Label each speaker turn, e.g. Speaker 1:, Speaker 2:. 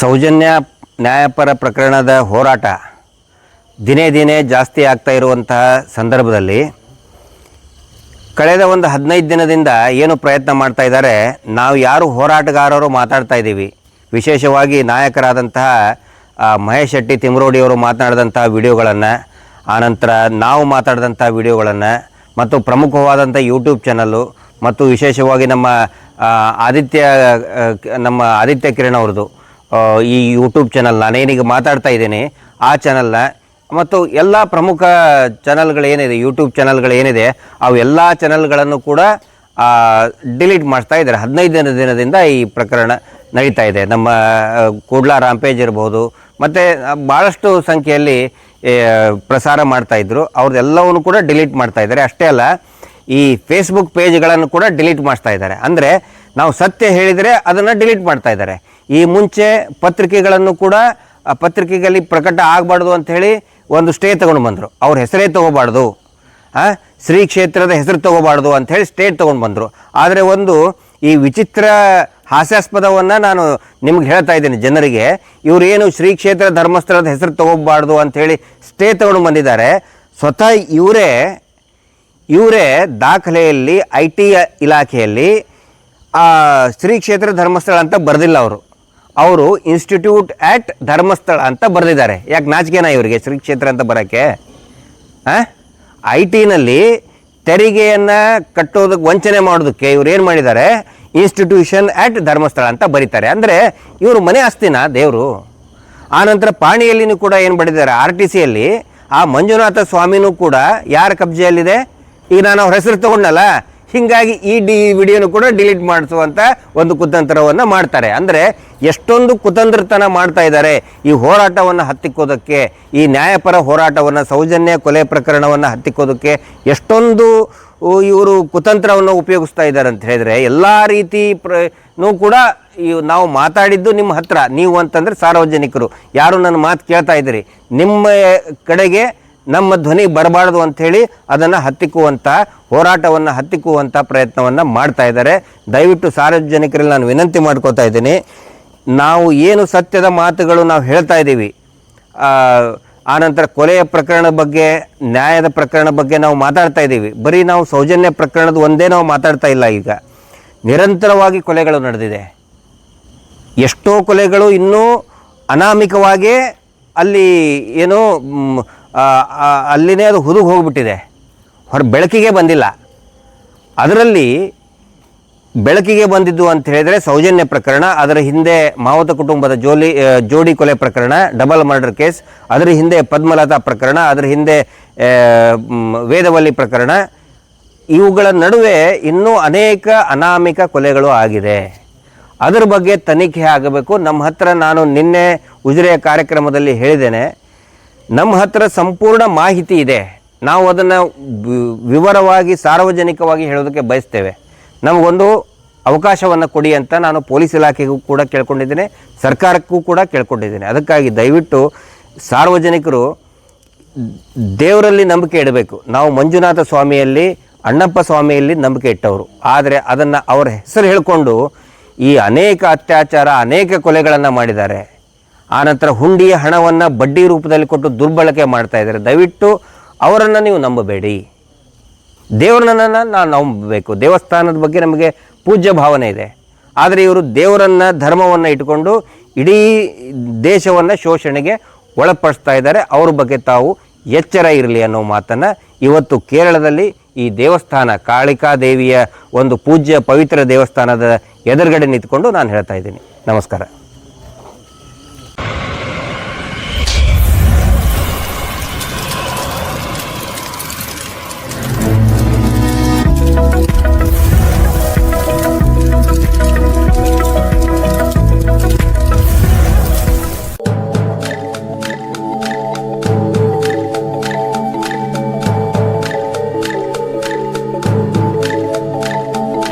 Speaker 1: ಸೌಜನ್ಯ ನ್ಯಾಯಪರ ಪ್ರಕರಣದ ಹೋರಾಟ ದಿನೇ ದಿನೇ ಜಾಸ್ತಿ ಆಗ್ತಾ ಇರುವಂತಹ ಸಂದರ್ಭದಲ್ಲಿ ಕಳೆದ ಒಂದು ಹದಿನೈದು ದಿನದಿಂದ ಏನು ಪ್ರಯತ್ನ ಮಾಡ್ತಾ ಇದ್ದಾರೆ, ನಾವು ಯಾರು ಹೋರಾಟಗಾರರು ಮಾತಾಡ್ತಾ ಇದ್ದೀವಿ. ವಿಶೇಷವಾಗಿ ನಾಯಕರಾದಂತಹ ಮಹೇಶ್ ಶೆಟ್ಟಿ ತಿಮ್ರೋಡಿಯವರು ಮಾತನಾಡಿದಂತಹ ವಿಡಿಯೋಗಳನ್ನು ಆನಂತರ ನಾವು ಮಾತಾಡಿದಂಥ ವಿಡಿಯೋಗಳನ್ನು, ಮತ್ತು ಪ್ರಮುಖವಾದಂಥ ಯೂಟ್ಯೂಬ್ ಚಾನಲ್ಲು ಮತ್ತು ವಿಶೇಷವಾಗಿ ನಮ್ಮ ಆದಿತ್ಯ ನಮ್ಮ ಆದಿತ್ಯ ಕಿರಣ್ ಅವ್ರದ್ದು ಈ ಯೂಟ್ಯೂಬ್ ಚಾನಲ್ ನಾನೇನೀಗ ಮಾತಾಡ್ತಾ ಇದ್ದೇನೆ, ಆ ಚಾನಲ್ನ ಮತ್ತು ಎಲ್ಲ ಪ್ರಮುಖ ಚಾನಲ್ಗಳೇನಿದೆ ಯೂಟ್ಯೂಬ್ ಚಾನಲ್ಗಳೇನಿದೆ ಅವು ಎಲ್ಲ ಚಾನಲ್ಗಳನ್ನು ಕೂಡ ಡಿಲೀಟ್ ಮಾಡ್ತಾ ಇದ್ದಾರೆ. ಹದಿನೈದನೇ ದಿನ ದಿನದಿಂದ ಈ ಪ್ರಕರಣ ನಡೀತಾ ಇದೆ. ನಮ್ಮ ಕೂಡ್ಲ ರಾಂಪೇಜ್ ಇರ್ಬೋದು, ಮತ್ತು ಭಾಳಷ್ಟು ಸಂಖ್ಯೆಯಲ್ಲಿ ಪ್ರಸಾರ ಮಾಡ್ತಾಯಿದ್ರು ಅವ್ರದ್ದೆಲ್ಲವನ್ನು ಕೂಡ ಡಿಲೀಟ್ ಮಾಡ್ತಾ ಇದ್ದಾರೆ. ಅಷ್ಟೇ ಅಲ್ಲ, ಈ ಫೇಸ್ಬುಕ್ ಪೇಜ್ಗಳನ್ನು ಕೂಡ ಡಿಲೀಟ್ ಮಾಡ್ತಾ ಇದ್ದಾರೆ. ಅಂದರೆ, ನಾವು ಸತ್ಯ ಹೇಳಿದರೆ ಅದನ್ನು ಡಿಲೀಟ್ ಮಾಡ್ತಾ ಇದ್ದಾರೆ. ಈ ಮುಂಚೆ ಪತ್ರಿಕೆಗಳನ್ನು ಕೂಡ ಪತ್ರಿಕೆಗಳಲ್ಲಿ ಪ್ರಕಟ ಆಗಬಾರ್ದು ಅಂಥೇಳಿ ಒಂದು ಸ್ಟೇ ತೊಗೊಂಡು ಬಂದರು. ಅವ್ರ ಹೆಸರೇ ತೊಗೋಬಾರ್ದು. ಹಾಂ ಶ್ರೀ ಕ್ಷೇತ್ರದ ಹೆಸರು ತಗೋಬಾರ್ದು ಅಂಥೇಳಿ ಸ್ಟೇಟ್ ತೊಗೊಂಡು ಬಂದರು. ಆದರೆ ಒಂದು ಈ ವಿಚಿತ್ರ ಹಾಸ್ಯಾಸ್ಪದವನ್ನು ನಾನು ನಿಮ್ಗೆ ಹೇಳ್ತಾ ಇದ್ದೀನಿ ಜನರಿಗೆ. ಇವರೇನು ಶ್ರೀ ಕ್ಷೇತ್ರ ಧರ್ಮಸ್ಥಳದ ಹೆಸರು ತೊಗೋಬಾರ್ದು ಅಂಥೇಳಿ ಸ್ಟೇ ತೊಗೊಂಡು ಬಂದಿದ್ದಾರೆ. ಸ್ವತಃ ಇವರೇ ಇವರೇ ದಾಖಲೆಯಲ್ಲಿ, ಐ ಟಿ ಇಲಾಖೆಯಲ್ಲಿ ಶ್ರೀ ಕ್ಷೇತ್ರ ಧರ್ಮಸ್ಥಳ ಅಂತ ಬರೆದಿಲ್ಲ ಅವರು. ಅವರು ಇನ್ಸ್ಟಿಟ್ಯೂಟ್ ಆಟ್ ಧರ್ಮಸ್ಥಳ ಅಂತ ಬರೆದಿದ್ದಾರೆ. ಯಾಕೆ ನಾಚಿಕೆನ ಇವರಿಗೆ? ಶ್ರೀ ಕ್ಷೇತ್ರ ಅಂತ ಬರೋಕ್ಕೆ? ಐ ಟಿನಲ್ಲಿ ತೆರಿಗೆಯನ್ನು ಕಟ್ಟೋದಕ್ಕೆ ವಂಚನೆ ಮಾಡೋದಕ್ಕೆ ಇವ್ರು ಏನು ಮಾಡಿದ್ದಾರೆ? ಇನ್ಸ್ಟಿಟ್ಯೂಷನ್ ಆ್ಯಟ್ ಧರ್ಮಸ್ಥಳ ಅಂತ ಬರೀತಾರೆ. ಅಂದರೆ ಇವರು ಮನೆ ಆಸ್ತಿನ ದೇವರು? ಆನಂತರ ಪಾಣಿಯಲ್ಲಿನೂ ಕೂಡ ಏನು ಬರೆದಿದ್ದಾರೆ? ಆರ್ ಟಿ ಸಿಯಲ್ಲಿ ಆ ಮಂಜುನಾಥ ಸ್ವಾಮಿನೂ ಕೂಡ ಯಾರ ಕಬ್ಜೆಯಲ್ಲಿದೆ? ಈಗ ನಾನು ಅವ್ರ ಹೆಸರು ತಗೊಂಡಲ್ಲ ಹೀಗಾಗಿ ಈ ಡಿ ವಿಡಿಯೋನು ಕೂಡ ಡಿಲೀಟ್ ಮಾಡಿಸುವಂಥ ಒಂದು ಕುತಂತ್ರವನ್ನು ಮಾಡ್ತಾರೆ. ಅಂದರೆ ಎಷ್ಟೊಂದು ಕುತಂತ್ರತನ ಮಾಡ್ತಾ ಇದ್ದಾರೆ. ಈ ಹೋರಾಟವನ್ನು ಹತ್ತಿಕ್ಕೋದಕ್ಕೆ, ಈ ನ್ಯಾಯಪರ ಹೋರಾಟವನ್ನು, ಸೌಜನ್ಯ ಕೊಲೆ ಪ್ರಕರಣವನ್ನು ಹತ್ತಿಕ್ಕೋದಕ್ಕೆ ಎಷ್ಟೊಂದು ಇವರು ಕುತಂತ್ರವನ್ನು ಉಪಯೋಗಿಸ್ತಾ ಇದ್ದಾರೆ ಅಂತ ಹೇಳಿದ್ರೆ, ಎಲ್ಲ ರೀತಿ ಪ್ರ ಕೂಡ ನಾವು ಮಾತಾಡಿದ್ದು ನಿಮ್ಮ ಹತ್ರ. ನೀವು ಅಂತಂದ್ರೆ ಸಾರ್ವಜನಿಕರು. ಯಾರು ನನ್ನ ಮಾತು ಕೇಳ್ತಾ ಇದ್ದೀರಿ? ನಿಮ್ಮ ಕಡೆಗೆ ನಮ್ಮ ಧ್ವನಿ ಬರಬಾರ್ದು ಅಂಥೇಳಿ ಅದನ್ನು ಹತ್ತಿಕ್ಕುವಂಥ ಹೋರಾಟವನ್ನು ಹತ್ತಿಕ್ಕುವಂಥ ಪ್ರಯತ್ನವನ್ನು ಮಾಡ್ತಾ ಇದ್ದಾರೆ. ದಯವಿಟ್ಟು ಸಾರ್ವಜನಿಕರಲ್ಲಿ ನಾನು ವಿನಂತಿ ಮಾಡ್ಕೋತಾ ಇದ್ದೀನಿ. ನಾವು ಏನು ಸತ್ಯದ ಮಾತುಗಳು ನಾವು ಹೇಳ್ತಾ ಇದ್ದೀವಿ. ಆನಂತರ ಕೊಲೆಯ ಪ್ರಕರಣದ ಬಗ್ಗೆ, ನ್ಯಾಯದ ಪ್ರಕರಣ ಬಗ್ಗೆ ನಾವು ಮಾತಾಡ್ತಾ ಇದ್ದೀವಿ. ಬರೀ ನಾವು ಸೌಜನ್ಯ ಪ್ರಕರಣದ ಒಂದೇ ನಾವು ಮಾತಾಡ್ತಾ ಇಲ್ಲ ಈಗ. ನಿರಂತರವಾಗಿ ಕೊಲೆಗಳು ನಡೆದಿದೆ. ಎಷ್ಟೋ ಕೊಲೆಗಳು ಇನ್ನೂ ಅನಾಮಿಕವಾಗಿ ಅಲ್ಲಿ ಏನೋ ಅಲ್ಲಿನೇ ಅದು ಹುದುಗಿ ಹೋಗಿಬಿಟ್ಟಿದೆ. ಹೊರ ಬೆಳಕಿಗೆ ಬಂದಿಲ್ಲ. ಅದರಲ್ಲಿ ಬೆಳಕಿಗೆ ಬಂದಿದ್ದು ಅಂತ ಹೇಳಿದರೆ ಸೌಜನ್ಯ ಪ್ರಕರಣ, ಅದರ ಹಿಂದೆ ಮಾವತ ಕುಟುಂಬದ ಜೋಲಿ ಜೋಡಿ ಕೊಲೆ ಪ್ರಕರಣ ಡಬಲ್ ಮರ್ಡರ್ ಕೇಸ್ ಅದರ ಹಿಂದೆ ಪದ್ಮಲತಾ ಪ್ರಕರಣ, ಅದರ ಹಿಂದೆ ವೇದವಲ್ಲಿ ಪ್ರಕರಣ. ಇವುಗಳ ನಡುವೆ ಇನ್ನೂ ಅನೇಕ ಅನಾಮಿಕ ಕೊಲೆಗಳು ಆಗಿದೆ. ಅದರ ಬಗ್ಗೆ ತನಿಖೆ ಆಗಬೇಕು. ನಮ್ಮ ಹತ್ರ ನಾನು ನಿನ್ನೆ ಉಜಿರೆಯ ಕಾರ್ಯಕ್ರಮದಲ್ಲಿ ಹೇಳಿದ್ದೇನೆ. ನಮ್ಮ ಹತ್ರ ಸಂಪೂರ್ಣ ಮಾಹಿತಿ ಇದೆ. ನಾವು ಅದನ್ನು ವಿವರವಾಗಿ, ಸಾರ್ವಜನಿಕವಾಗಿ ಹೇಳೋದಕ್ಕೆ ಬಯಸ್ತೇವೆ. ನಮಗೊಂದು ಅವಕಾಶವನ್ನು ಕೊಡಿ ಅಂತ ನಾನು ಪೊಲೀಸ್ ಇಲಾಖೆಗೂ ಕೂಡ ಕೇಳ್ಕೊಂಡಿದ್ದೇನೆ. ಸರ್ಕಾರಕ್ಕೂ ಕೂಡ ಕೇಳ್ಕೊಂಡಿದ್ದೇನೆ. ಅದಕ್ಕಾಗಿ ದಯವಿಟ್ಟು ಸಾರ್ವಜನಿಕರು ದೇವರಲ್ಲಿ ನಂಬಿಕೆ ಇಡಬೇಕು. ನಾವು ಮಂಜುನಾಥ ಸ್ವಾಮಿಯಲ್ಲಿ, ಅಣ್ಣಪ್ಪ ಸ್ವಾಮಿಯಲ್ಲಿ ನಂಬಿಕೆ ಇಟ್ಟವರು. ಆದರೆ ಅದನ್ನು ಅವರ ಹೆಸರು ಹೇಳಿಕೊಂಡು ಈ ಅನೇಕ ಅತ್ಯಾಚಾರ, ಅನೇಕ ಕೊಲೆಗಳನ್ನು ಮಾಡಿದ್ದಾರೆ. ಆನಂತರ ಹುಂಡಿಯ ಹಣವನ್ನು ಬಡ್ಡಿ ರೂಪದಲ್ಲಿ ಕೊಟ್ಟು ದುರ್ಬಳಕೆ ಮಾಡ್ತಾ ಇದ್ದಾರೆ. ದಯವಿಟ್ಟು ಅವರನ್ನು ನೀವು ನಂಬಬೇಡಿ. ದೇವರನ್ನ ನಾವು ನಂಬಬೇಕು. ದೇವಸ್ಥಾನದ ಬಗ್ಗೆ ನಮಗೆ ಪೂಜ್ಯ ಭಾವನೆ ಇದೆ. ಆದರೆ ಇವರು ದೇವರನ್ನು, ಧರ್ಮವನ್ನು ಇಟ್ಕೊಂಡು ಇಡೀ ದೇಶವನ್ನು ಶೋಷಣೆಗೆ ಒಳಪಡಿಸ್ತಾ ಇದ್ದಾರೆ. ಅವ್ರ ಬಗ್ಗೆ ತಾವು ಎಚ್ಚರ ಇರಲಿ ಅನ್ನೋ ಮಾತನ್ನು ಇವತ್ತು ಕೇರಳದಲ್ಲಿ ಈ ದೇವಸ್ಥಾನ ಕಾಳಿಕಾ ದೇವಿಯ ಒಂದು ಪೂಜ್ಯ ಪವಿತ್ರ ದೇವಸ್ಥಾನದ ಎದುರುಗಡೆ ನಿಂತ್ಕೊಂಡು ನಾನು ಹೇಳ್ತಾ ಇದ್ದೀನಿ. ನಮಸ್ಕಾರ.